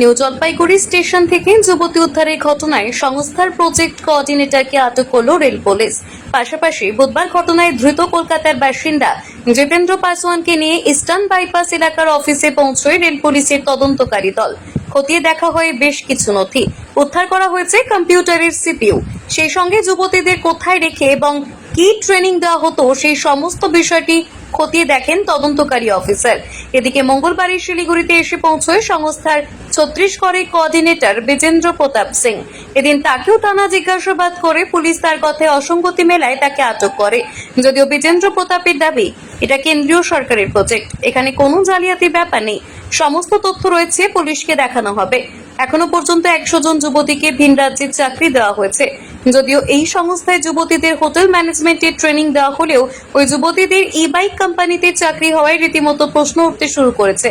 New Jalpaiguri station থেকে যুবতী উদ্ধারের ঘটনায় সংস্থার প্রজেক্ট কোঅর্ডিনেটরকে আটক করল রেল পুলিশ। পাশাপাশি বুধবার ঘটনায় ধৃত কলকাতার বাসিন্দা জিতেন্দ্র পাসওয়ানকে নিয়ে ইস্টার্ন বাইপাস এলাকার অফিসে পৌঁছয় রেল পুলিশের তদন্তকারী দল। খতিয়ে দেখা হয় বেশ কিছু নথি। উদ্ধার করা হয়েছে কম্পিউটারের সিপিইউ। সেই সঙ্গে যুবতীদের কোথায় রেখে এবং কি ট্রেনিং দেওয়া হতো সেই সমস্ত বিষয়টি খতিয়ে দেখেন তদন্তকারী অফিসার। এদিকে মঙ্গলবারই শিলিগুড়িতে এসে পৌঁছয় সংস্থার ছত্রিশগড়ের কোঅর্ডিনেটর বিজেন্দ্র প্রতাপ সিং। এদিন তাকেও টানা জিজ্ঞাসাবাদ করে পুলিশ তার কথায় অসঙ্গতি মেলায় তাকে আটক করে। যদিও বিজেন্দ্র প্রতাপের দাবি এটা কেন্দ্রীয় সরকারের প্রজেক্ট এখানে কোনো জালিয়াতি ব্যাপার নেই। সমস্ত তথ্য রয়েছে, পুলিশকে দেখানো হবে। এখনও পর্যন্ত একশো জন যুবতীকে ভিন রাজ্যের চাকরি দেওয়া হয়েছে। যদিও এই সংস্থায় যুবতীদের হোটেল ম্যানেজমেন্টের ট্রেনিং দেওয়া হলেও ওই যুবতীদের ই বাইক কোম্পানিতে চাকরি হওয়ায় রীতিমতো প্রশ্ন উঠতে শুরু করেছে।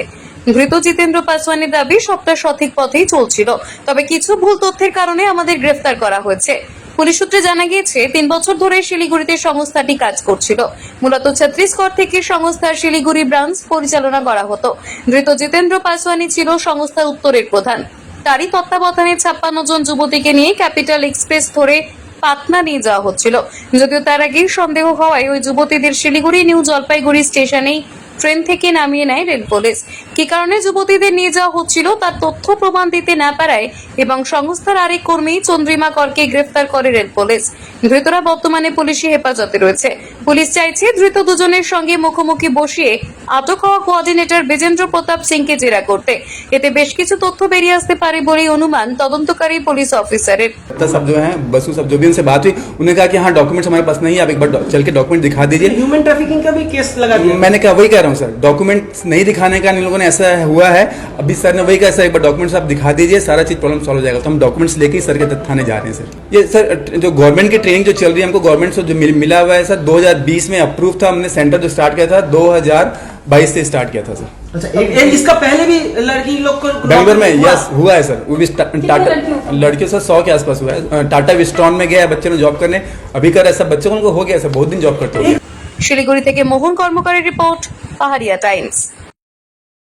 ধৃত জিতেন্দ্র পাসওয়ানের দাবি সবটা সঠিক পথেই চলছিল। তবে কিছু ভুল তথ্যের কারণে আমাদের গ্রেফতার করা হয়েছে। পুলিশ সূত্রে জানা গিয়েছে, তিন বছর ধরে শিলিগুড়িতে সংস্থাটি কাজ করছিল। মূলত ছত্তিশগড় থেকে সংস্থার শিলিগুড়ি ব্রাঞ্চ পরিচালনা করা হতো। ধৃত জিতেন্দ্র পাসওয়ানি ছিল সংস্থার উত্তরের প্রধান। তারই তত্ত্বাবধানে ছাপ্পান্ন জন যুবতীকে নিয়ে ক্যাপিটাল এক্সপ্রেস ধরে পাতনা নিয়ে যাওয়া হচ্ছিল। যদিও তার আগেই সন্দেহ হওয়ায় ওই যুবতীদের শিলিগুড়ি নিউ জলপাইগুড়ি স্টেশনেই ট্রেন থেকে নামিয়ে নেয় রেল পুলিশ। কি কারণে যুবতীদের নিয়ে যাওয়া হচ্ছিল তার তথ্য প্রমাণ দিতে না পারায় এবং সংস্থার আরেক কর্মী চন্দ্রিমা করকে গ্রেফতার করে রেল পুলিশ। ধৃতরা বর্তমানে পুলিশি হেফাজতে রয়েছে পুলিশ চাইছে ধৃত দুজনের সঙ্গে মুখোমুখি বসিয়ে আটক হওয়া কোঅর্ডিনেটর বিজেন্দ্র প্রতাপ সিংকে জেরা করতে এতে বেশ কিছু তথ্য বেরিয়ে আসতে পারে বলেই অনুমান তদন্তকারী পুলিশ অফিসারের तो सब जो है बसु सब जो भी उनसे बात हुई उन्होंने कहा कि हाँ डॉक्यूमेंट्स हमारे पास नहीं है आप एक बार डॉ- चल के डॉक्यूमेंट दिखा दीजिए ह्यूमन ट्रैफिकिंग का भी केस लगा दिया मैंने कहा वही कह रहा हूँ सर डॉक्यूमेंट्स नहीं दिखाने का इन लोगों ने ऐसा हुआ है अभी सर ने वही कहा सर एक बार डॉक्यूमेंट्स आप दिखा दीजिए सारा चीज प्रॉब्लम सॉल्व हो जाएगा तो हम डॉक्यूमेंट्स लेके ही सर के थाने जा रहे हैं सर ये सर जो गवर्नमेंट की ट्रेनिंग जो चल रही है हमको गवर्नमेंट से जो मिल- मिला हुआ है सर 2020 में अप्रूव था हमने सेंटर जो स्टार्ट किया था 2022 से स्टार्ट किया था सर अच्छा ए- ए- इसका पहले भी लड़की लोग को बेंगलोर में हुआ? यस हुआ है सर वो भी टा- टाटा लड़कियों से सौ के आसपास हुआ है अ, टाटा विस्ट्रॉन में गया है बच्चे ने जॉब करने अभी कर रहा है सब बच्चों को उनको हो गया है सर बहुत दिन जॉब करते हो শিলিগুড়ি থেকে মোহন কর্মকারের রিপোর্ট পাহাড়িয়া টাইমস